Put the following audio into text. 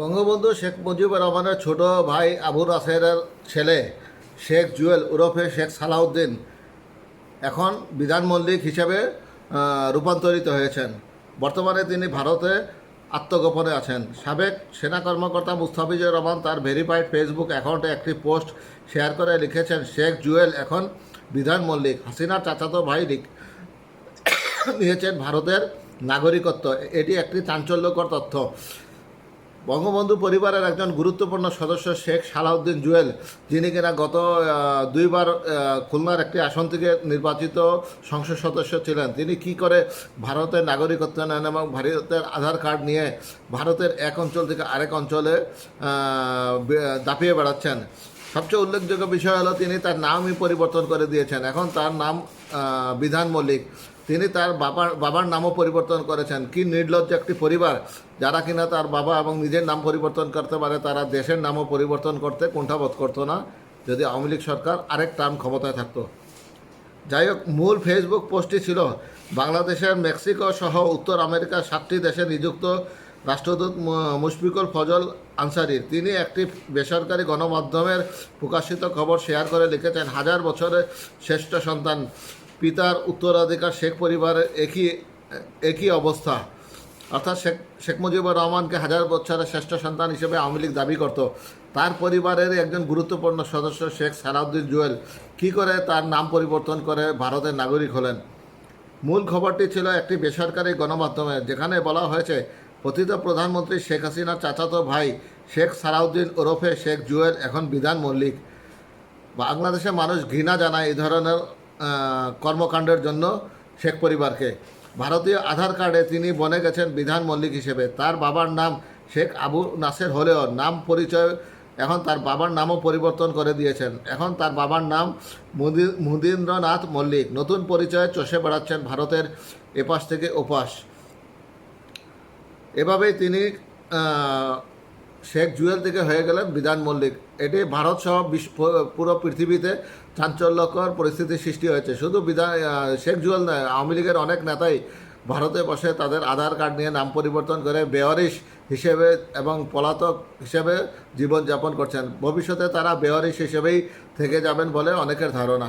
বঙ্গবন্ধু শেখ মুজিবুর রহমানের ছোট ভাই আবু নাসেরের ছেলে শেখ জুয়েল ওরফে শেখ সালাউদ্দিন এখন বিধান মল্লিক হিসেবে রূপান্তরিত হয়েছেন। বর্তমানে তিনি ভারতে আত্মগোপনে আছেন। সাবেক সেনা কর্মকর্তা মুস্তাফিজুর রহমান তার ভেরিফাইড ফেসবুক অ্যাকাউন্টে একটি পোস্ট শেয়ার করে লিখেছেন, শেখ জুয়েল এখন বিধান মল্লিক। হাসিনার চাচাতো ভাই নিয়েছেন ভারতের নাগরিকত্ব। এটি একটি চাঞ্চল্যকর তথ্য। বঙ্গবন্ধু পরিবারের একজন গুরুত্বপূর্ণ সদস্য শেখ সালাউদ্দিন জুয়েল, যিনি কিনা গত দুইবার খুলনার একটি আসন থেকে নির্বাচিত সংসদ সদস্য ছিলেন। তিনি কি করে ভারতের নাগরিকত্ব নেন এবং ভারতের আধার কার্ড নিয়ে ভারতের এক অঞ্চল থেকে আরেক অঞ্চলে দাপিয়ে বেড়াচ্ছেন? সবচেয়ে উল্লেখযোগ্য বিষয় হলো তিনি তার নামই পরিবর্তন করে দিয়েছেন। এখন তার নাম বিধান মল্লিক। তিনি তার বাবার বাবার নামও পরিবর্তন করেছেন। কি নির্লজ্জ একটি পরিবার। যারা কিনা তার বাবা এবং নিজের নাম পরিবর্তন করতে পারে, তারা দেশের নামও পরিবর্তন করতে কুণ্ঠাবোধ করতো না, যদি আওয়ামী লীগ সরকার আরেক টার্ম ক্ষমতায় থাকতো। যাই হোক, মূল ফেসবুক পোস্টটি ছিল, বাংলাদেশের মেক্সিকো সহ উত্তর আমেরিকার সাতটি দেশে নিযুক্ত রাষ্ট্রদূত মুশফিকুল ফজল আনসারির তিনি একটি বেসরকারি গণমাধ্যমের প্রকাশিত খবর শেয়ার করে লিখেছেন, হাজার বছরের শ্রেষ্ঠ সন্তান। পিতার উত্তরাধিকার শেখ পরিবারের একই একই অবস্থা। অর্থাৎ শেখ শেখ মুজিবুর রহমানকে হাজার বছরের শ্রেষ্ঠ সন্তান হিসেবে আওয়ামী লীগ দাবি করত। তার পরিবারের একজন গুরুত্বপূর্ণ সদস্য শেখ সালাউদ্দিন জুয়েল কী করে তার নাম পরিবর্তন করে ভারতের নাগরিক হলেন? মূল খবরটি ছিল একটি বেসরকারি গণমাধ্যমে, যেখানে বলা হয়েছে কথিত প্রধানমন্ত্রী শেখ হাসিনার চাচাতো ভাই শেখ সালাউদ্দিন ওরফে শেখ জুয়েল এখন বিধান মল্লিক। বাংলাদেশে মানুষ ঘৃণা জানায় এই ধরনের কর্মকাণ্ডের জন্য শেখ পরিবারকে। ভারতীয় আধার কার্ডে তিনি বনে গেছেন বিধান মল্লিক হিসেবে। তার বাবার নাম শেখ আবু নাসের হলেও নাম পরিচয় এখন তার বাবার নামও পরিবর্তন করে দিয়েছেন। এখন তার বাবার নাম মুদি- মুদীন্দ্রনাথ মল্লিক। নতুন পরিচয়ে চষে বেড়াচ্ছেন ভারতের এপাশ থেকে ওপাশ। এভাবেই তিনি শেখ জুয়েল থেকে হয়ে গেলেন বিধান মল্লিক। এটি ভারত সহ পুরো পৃথিবীতে চাঞ্চল্যকর পরিস্থিতির সৃষ্টি হয়েছে। শুধু বিধান শেখ জুয়েল নয়, আওয়ামী লীগের অনেক নেতাই ভারতে বসে তাদের আধার কার্ড নিয়ে নাম পরিবর্তন করে বেওয়ারিশ হিসেবে এবং পলাতক হিসেবে জীবনযাপন করছেন। ভবিষ্যতে তারা বেওয়ারিশ হিসেবেই থেকে যাবেন বলে অনেকের ধারণা।